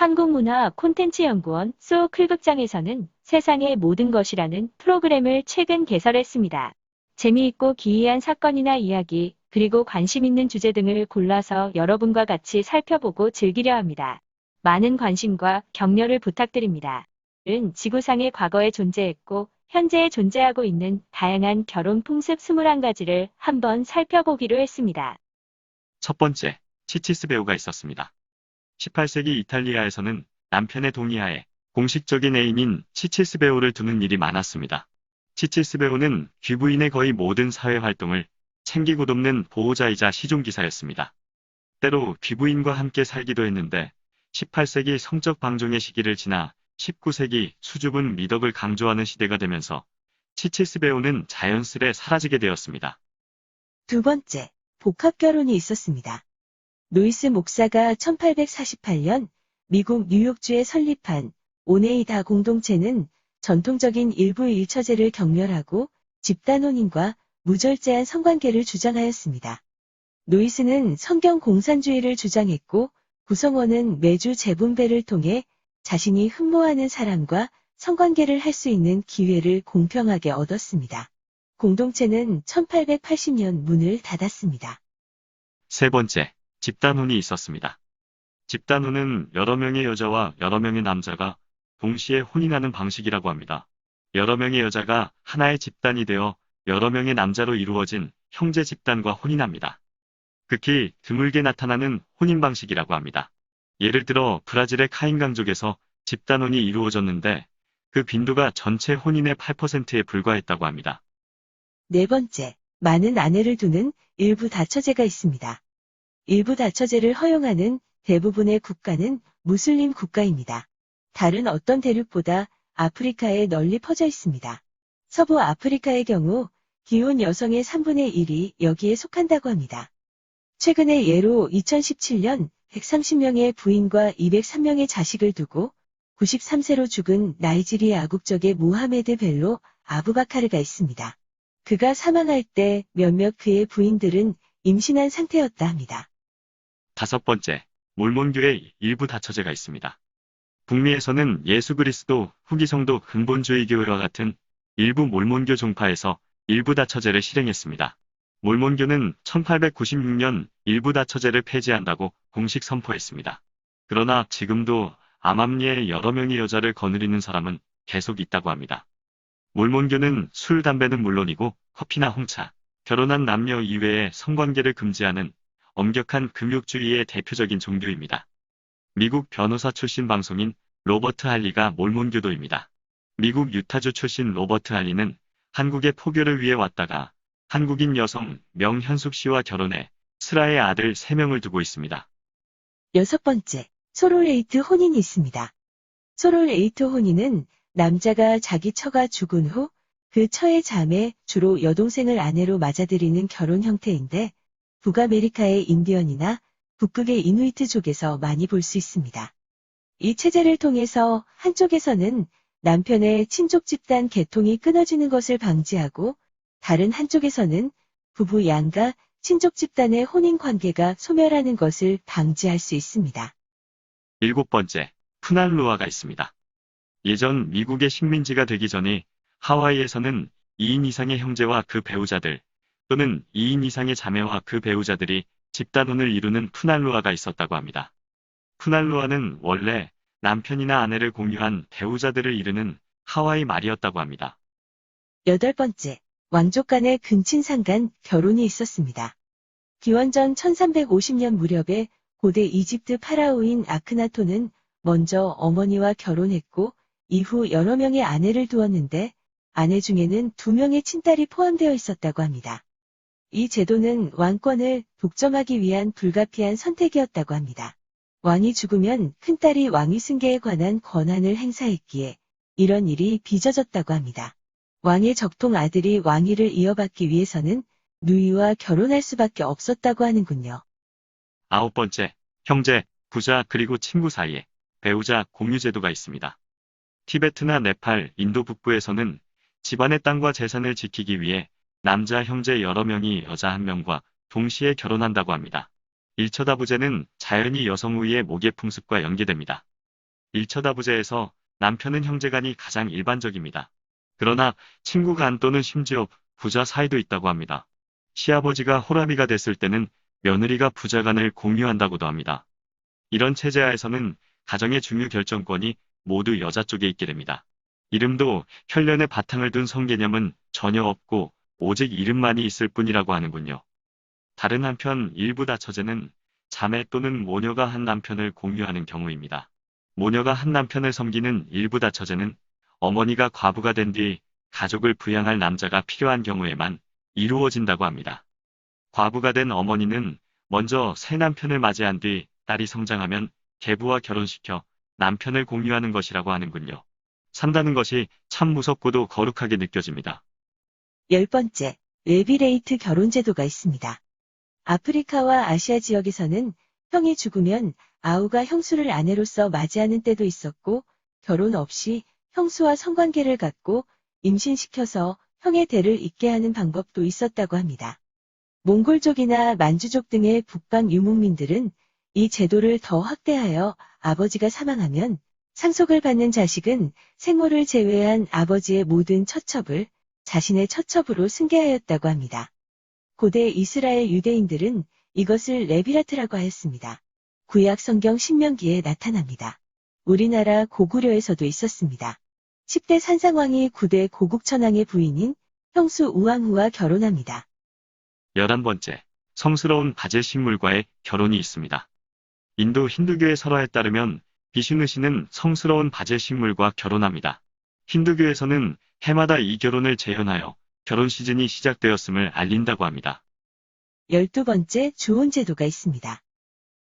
한국문화 콘텐츠연구원 소클극장에서는 세상의 모든 것이라는 프로그램을 최근 개설했습니다. 재미있고 기이한 사건이나 이야기, 그리고 관심 있는 주제 등을 골라서 여러분과 같이 살펴보고 즐기려 합니다. 많은 관심과 격려를 부탁드립니다. 은 지구상의 과거에 존재했고 현재에 존재하고 있는 다양한 결혼 풍습 21가지를 한번 살펴보기로 했습니다. 첫 번째, 치치스 배우가 있었습니다. 18세기 이탈리아에서는 남편의 동의하에 공식적인 애인인 치치스 배우를 두는 일이 많았습니다. 치치스 배우는 귀부인의 거의 모든 사회 활동을 챙기고 돕는 보호자이자 시종기사였습니다. 때로 귀부인과 함께 살기도 했는데 18세기 성적 방종의 시기를 지나 19세기 수줍은 미덕을 강조하는 시대가 되면서 치치스 배우는 자연스레 사라지게 되었습니다. 두 번째, 복합 결혼이 있었습니다. 노이스 목사가 1848년 미국 뉴욕주에 설립한 오네이다 공동체는 전통적인 일부 일처제를 경멸하고 집단혼인과 무절제한 성관계를 주장하였습니다. 노이스는 성경 공산주의를 주장했고 구성원은 매주 재분배를 통해 자신이 흠모하는 사람과 성관계를 할 수 있는 기회를 공평하게 얻었습니다. 공동체는 1880년 문을 닫았습니다. 세 번째, 집단혼이 있었습니다. 집단혼은 여러 명의 여자와 여러 명의 남자가 동시에 혼인하는 방식이라고 합니다. 여러 명의 여자가 하나의 집단이 되어 여러 명의 남자로 이루어진 형제 집단과 혼인합니다. 극히 드물게 나타나는 혼인 방식이라고 합니다. 예를 들어 브라질의 카인강족에서 집단혼이 이루어졌는데 그 빈도가 전체 혼인의 8%에 불과했다고 합니다. 네 번째, 많은 아내를 두는 일부 다처제가 있습니다. 일부 다처제를 허용하는 대부분의 국가는 무슬림 국가입니다. 다른 어떤 대륙보다 아프리카에 널리 퍼져 있습니다. 서부 아프리카의 경우 기혼 여성의 3분의 1이 여기에 속한다고 합니다. 최근의 예로 2017년 130명의 부인과 203명의 자식을 두고 93세로 죽은 나이지리아 국적의 모하메드 벨로 아부바카르가 있습니다. 그가 사망할 때 몇몇 그의 부인들은 임신한 상태였다 합니다. 다섯 번째, 몰몬교의 일부 다처제가 있습니다. 북미에서는 예수 그리스도 후기성도 근본주의교회와 같은 일부 몰몬교 종파에서 일부 다처제를 실행했습니다. 몰몬교는 1896년 일부 다처제를 폐지한다고 공식 선포했습니다. 그러나 지금도 암암리에 여러 명의 여자를 거느리는 사람은 계속 있다고 합니다. 몰몬교는 술, 담배는 물론이고 커피나 홍차, 결혼한 남녀 이외의 성관계를 금지하는 엄격한 금욕주의의 대표적인 종교입니다. 미국 변호사 출신 방송인 로버트 할리가 몰몬교도입니다. 미국 유타주 출신 로버트 할리는 한국의 포교를 위해 왔다가 한국인 여성 명현숙 씨와 결혼해 슬아의 아들 3명을 두고 있습니다. 여섯 번째, 소롤에이트 혼인이 있습니다. 소롤에이트 혼인은 남자가 자기 처가 죽은 후 그 처의 자매, 주로 여동생을 아내로 맞아들이는 결혼 형태인데 북아메리카의 인디언이나 북극의 이누이트족에서 많이 볼 수 있습니다. 이 체제를 통해서 한쪽에서는 남편의 친족 집단 계통이 끊어지는 것을 방지하고 다른 한쪽에서는 부부 양가 친족 집단의 혼인 관계가 소멸하는 것을 방지할 수 있습니다. 일곱 번째, 푸날루아가 있습니다. 예전 미국의 식민지가 되기 전에 하와이에서는 2인 이상의 형제와 그 배우자들 또는 2인 이상의 자매와 그 배우자들이 집단혼을 이루는 푸날루아가 있었다고 합니다. 푸날루아는 원래 남편이나 아내를 공유한 배우자들을 이르는 하와이 말이었다고 합니다. 여덟 번째, 왕족 간의 근친상 간 결혼이 있었습니다. 기원전 1350년 무렵에 고대 이집트 파라오인 아크나토는 먼저 어머니와 결혼했고 이후 여러 명의 아내를 두었는데 아내 중에는 두 명의 친딸이 포함되어 있었다고 합니다. 이 제도는 왕권을 독점하기 위한 불가피한 선택이었다고 합니다. 왕이 죽으면 큰딸이 왕위 승계에 관한 권한을 행사했기에 이런 일이 빚어졌다고 합니다. 왕의 적통 아들이 왕위를 이어받기 위해서는 누이와 결혼할 수밖에 없었다고 하는군요. 아홉 번째, 형제, 부자 그리고 친구 사이에 배우자 공유 제도가 있습니다. 티베트나 네팔, 인도 북부에서는 집안의 땅과 재산을 지키기 위해 남자 형제 여러 명이 여자 한 명과 동시에 결혼한다고 합니다. 일처다부제는 자연히 여성 우위의 목의 풍습과 연계됩니다. 일처다부제에서 남편은 형제간이 가장 일반적입니다. 그러나 친구 간 또는 심지어 부자 사이도 있다고 합니다. 시아버지가 호라비가 됐을 때는 며느리가 부자간을 공유한다고도 합니다. 이런 체제하에서는 가정의 중요 결정권이 모두 여자 쪽에 있게 됩니다. 이름도 혈련의 바탕을 둔 성개념은 전혀 없고 오직 이름만이 있을 뿐이라고 하는군요. 다른 한편 일부 다처제는 자매 또는 모녀가 한 남편을 공유하는 경우입니다. 모녀가 한 남편을 섬기는 일부 다처제는 어머니가 과부가 된 뒤 가족을 부양할 남자가 필요한 경우에만 이루어진다고 합니다. 과부가 된 어머니는 먼저 새 남편을 맞이한 뒤 딸이 성장하면 계부와 결혼시켜 남편을 공유하는 것이라고 하는군요. 산다는 것이 참 무섭고도 거룩하게 느껴집니다. 열 번째, 레비레이트 결혼 제도가 있습니다. 아프리카와 아시아 지역에서는 형이 죽으면 아우가 형수를 아내로서 맞이하는 때도 있었고, 결혼 없이 형수와 성관계를 갖고 임신시켜서 형의 대를 잇게 하는 방법도 있었다고 합니다. 몽골족이나 만주족 등의 북방 유목민들은 이 제도를 더 확대하여 아버지가 사망하면 상속을 받는 자식은 생모를 제외한 아버지의 모든 처첩을 자신의 처첩으로 승계하였다고 합니다. 고대 이스라엘 유대인들은 이것을 레비라트라고 하였습니다. 구약 성경 신명기에 나타납니다. 우리나라 고구려에서도 있었습니다. 10대 산상왕이 9대 고국천왕의 부인인 형수 우왕후와 결혼합니다. 11번째, 성스러운 바제 식물과의 결혼이 있습니다. 인도 힌두교의 설화에 따르면 비슈누 씨는 성스러운 바제 식물과 결혼합니다. 힌두교에서는 해마다 이 결혼을 재현하여 결혼 시즌이 시작되었음을 알린다고 합니다. 12번째 주혼 제도가 있습니다.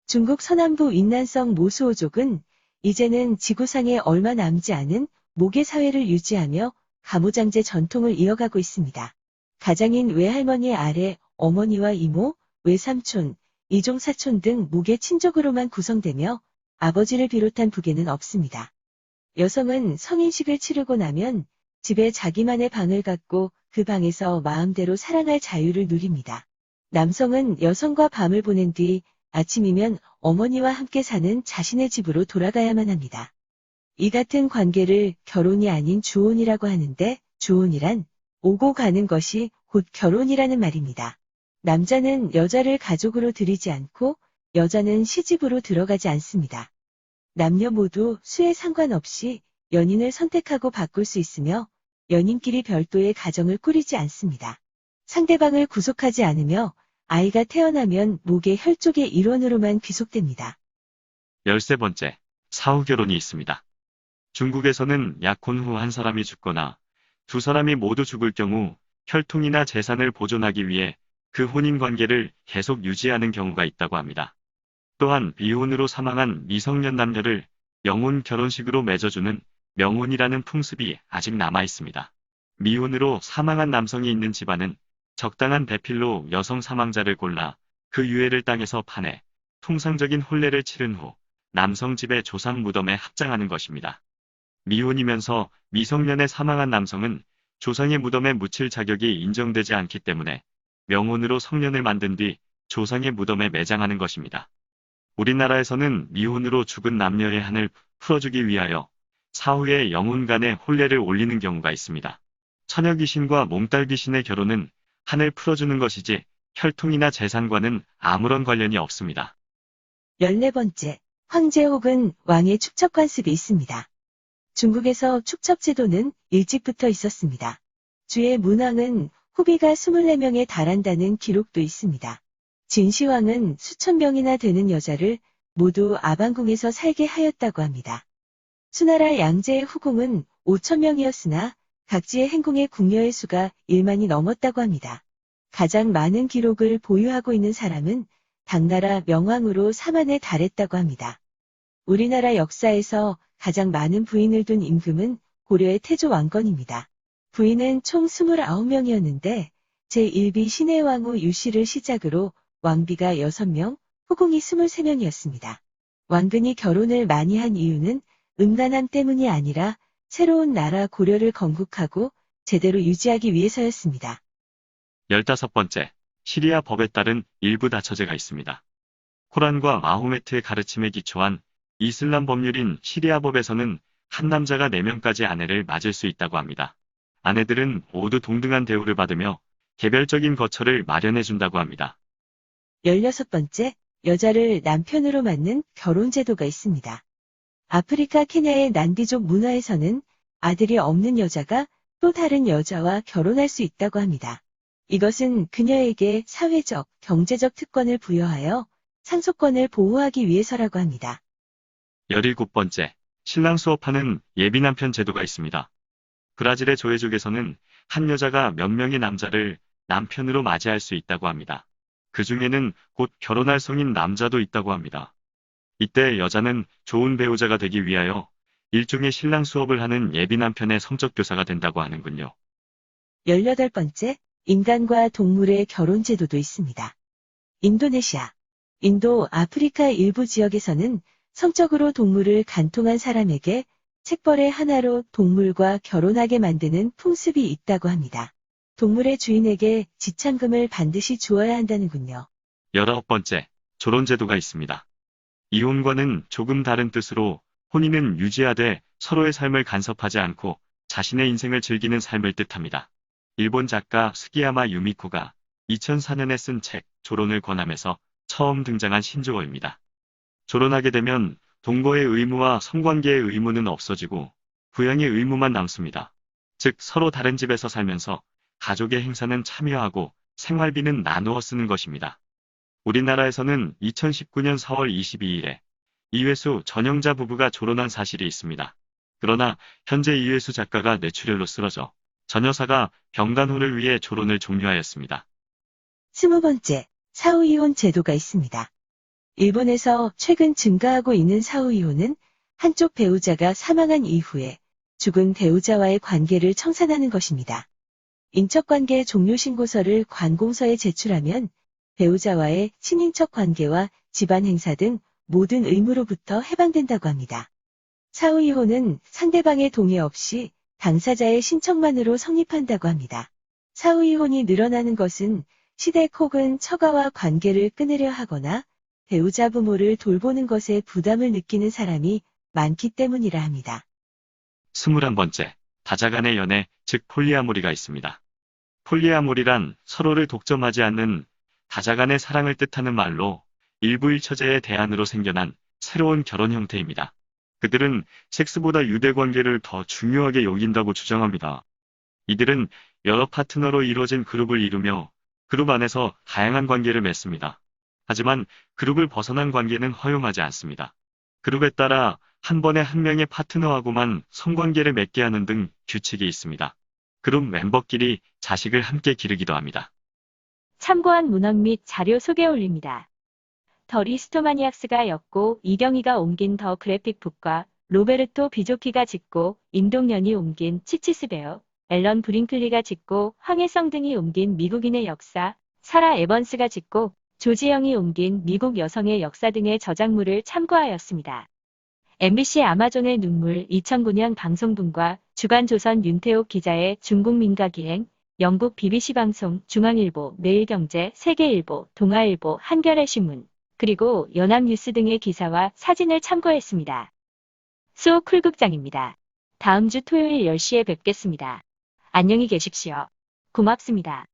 중국 서남부 인난성 모수오족은 이제는 지구상에 얼마 남지 않은 모계 사회를 유지하며 가무장제 전통을 이어가고 있습니다. 가장인 외할머니 아래 어머니와 이모, 외삼촌, 이종사촌 등 모계 친족으로만 구성되며 아버지를 비롯한 부계는 없습니다. 여성은 성인식을 치르고 나면 집에 자기만의 방을 갖고 그 방에서 마음대로 사랑할 자유를 누립니다. 남성은 여성과 밤을 보낸 뒤 아침이면 어머니와 함께 사는 자신의 집으로 돌아가야만 합니다. 이 같은 관계를 결혼이 아닌 주혼이라고 하는데 주혼이란 오고 가는 것이 곧 결혼이라는 말입니다. 남자는 여자를 가족으로 들이지 않고 여자는 시집으로 들어가지 않습니다. 남녀 모두 수에 상관없이 연인을 선택하고 바꿀 수 있으며 연인끼리 별도의 가정을 꾸리지 않습니다. 상대방을 구속하지 않으며 아이가 태어나면 목의 혈족의 일원으로만 귀속됩니다. 13번째, 사후 결혼이 있습니다. 중국에서는 약혼 후 한 사람이 죽거나 두 사람이 모두 죽을 경우 혈통이나 재산을 보존하기 위해 그 혼인 관계를 계속 유지하는 경우가 있다고 합니다. 또한 비혼으로 사망한 미성년 남녀를 영혼 결혼식으로 맺어주는 명혼이라는 풍습이 아직 남아 있습니다. 미혼으로 사망한 남성이 있는 집안은 적당한 배필로 여성 사망자를 골라 그 유해를 땅에서 파내 통상적인 혼례를 치른 후 남성 집의 조상 무덤에 합장하는 것입니다. 미혼이면서 미성년에 사망한 남성은 조상의 무덤에 묻힐 자격이 인정되지 않기 때문에 명혼으로 성년을 만든 뒤 조상의 무덤에 매장하는 것입니다. 우리나라에서는 미혼으로 죽은 남녀의 한을 풀어주기 위하여 사후에 영혼 간의 혼례를 올리는 경우가 있습니다. 처녀 귀신과 몽딸 귀신의 결혼은 한을 풀어주는 것이지 혈통이나 재산과는 아무런 관련이 없습니다. 14번째, 황제 혹은 왕의 축첩 관습이 있습니다. 중국에서 축첩 제도는 일찍부터 있었습니다. 주의 문왕은 후비가 24명에 달한다는 기록도 있습니다. 진시황은 수천 명이나 되는 여자를 모두 아방궁에서 살게 하였다고 합니다. 수나라 양제의 후궁은 5천 명이었으나 각지의 행궁의 궁녀의 수가 1만이 넘었다고 합니다. 가장 많은 기록을 보유하고 있는 사람은 당나라 명왕으로 4만에 달했다고 합니다. 우리나라 역사에서 가장 많은 부인을 둔 임금은 고려의 태조 왕건입니다. 부인은 총 29명이었는데 제1비 신의 왕후 유씨를 시작으로 왕비가 6명, 후궁이 23명이었습니다. 왕근이 결혼을 많이 한 이유는 음란함 때문이 아니라 새로운 나라 고려를 건국하고 제대로 유지하기 위해서였습니다. 15번째, 시리아 법에 따른 일부 다처제가 있습니다. 코란과 마호메트의 가르침에 기초한 이슬람 법률인 시리아 법에서는 한 남자가 4명까지 아내를 맞을 수 있다고 합니다. 아내들은 모두 동등한 대우를 받으며 개별적인 거처를 마련해 준다고 합니다. 16번째, 여자를 남편으로 맞는 결혼 제도가 있습니다. 아프리카 케냐의 난디족 문화에서는 아들이 없는 여자가 또 다른 여자와 결혼할 수 있다고 합니다. 이것은 그녀에게 사회적, 경제적 특권을 부여하여 상속권을 보호하기 위해서라고 합니다. 17번째, 신랑 수업하는 예비 남편 제도가 있습니다. 브라질의 조회족에서는 한 여자가 몇 명의 남자를 남편으로 맞이할 수 있다고 합니다. 그 중에는 곧 결혼할 성인 남자도 있다고 합니다. 이때 여자는 좋은 배우자가 되기 위하여 일종의 신랑 수업을 하는 예비 남편의 성적 교사가 된다고 하는군요. 18번째, 인간과 동물의 결혼 제도도 있습니다. 인도네시아, 인도 아프리카 일부 지역에서는 성적으로 동물을 간통한 사람에게 책벌의 하나로 동물과 결혼하게 만드는 풍습이 있다고 합니다. 동물의 주인에게 지참금을 반드시 주어야 한다는군요. 19번째, 조론제도가 있습니다. 이혼과는 조금 다른 뜻으로 혼인은 유지하되 서로의 삶을 간섭하지 않고 자신의 인생을 즐기는 삶을 뜻합니다. 일본 작가 스기야마 유미코가 2004년에 쓴 책 조론을 권하면서 처음 등장한 신조어입니다. 조론하게 되면 동거의 의무와 성관계의 의무는 없어지고 부양의 의무만 남습니다. 즉 서로 다른 집에서 살면서 가족의 행사는 참여하고 생활비는 나누어 쓰는 것입니다. 우리나라에서는 2019년 4월 22일에 이회수 전영자 부부가 졸혼한 사실이 있습니다. 그러나 현재 이회수 작가가 뇌출혈로 쓰러져 전 여사가 병간호를 위해 졸혼을 종료하였습니다. 스무 번째, 사후이혼 제도가 있습니다. 일본에서 최근 증가하고 있는 사후이혼은 한쪽 배우자가 사망한 이후에 죽은 배우자와의 관계를 청산하는 것입니다. 인척관계 종료 신고서를 관공서에 제출하면 배우자와의 친인척 관계와 집안 행사 등 모든 의무로부터 해방된다고 합니다. 사후이혼은 상대방의 동의 없이 당사자의 신청만으로 성립한다고 합니다. 사후이혼이 늘어나는 것은 시댁 혹은 처가와 관계를 끊으려 하거나 배우자 부모를 돌보는 것에 부담을 느끼는 사람이 많기 때문이라 합니다. 21번째, 다자간의 연애, 즉 폴리아모리가 있습니다. 폴리아모리란 서로를 독점하지 않는 다자간의 사랑을 뜻하는 말로 일부 일처제의 대안으로 생겨난 새로운 결혼 형태입니다. 그들은 섹스보다 유대 관계를 더 중요하게 여긴다고 주장합니다. 이들은 여러 파트너로 이루어진 그룹을 이루며 그룹 안에서 다양한 관계를 맺습니다. 하지만 그룹을 벗어난 관계는 허용하지 않습니다. 그룹에 따라 한 번에 한 명의 파트너하고만 성관계를 맺게 하는 등 규칙이 있습니다. 그룹 멤버끼리 자식을 함께 기르기도 합니다. 참고한 문헌 및 자료 소개 올립니다. 더 리스토마니악스가 엮고 이경희가 옮긴 더 그래픽북과 로베르토 비조키가 짓고 임동연이 옮긴 치치스베어, 앨런 브링클리가 짓고 황혜성 등이 옮긴 미국인의 역사, 사라 에번스가 짓고 조지영이 옮긴 미국 여성의 역사 등의 저작물을 참고하였습니다. MBC 아마존의 눈물 2009년 방송분과 주간조선 윤태옥 기자의 중국 민가기행, 영국 BBC 방송, 중앙일보, 매일경제, 세계일보, 동아일보, 한겨레 신문, 그리고 연합뉴스 등의 기사와 사진을 참고했습니다. 수호 쿨극장입니다. 다음 주 토요일 10시에 뵙겠습니다. 안녕히 계십시오. 고맙습니다.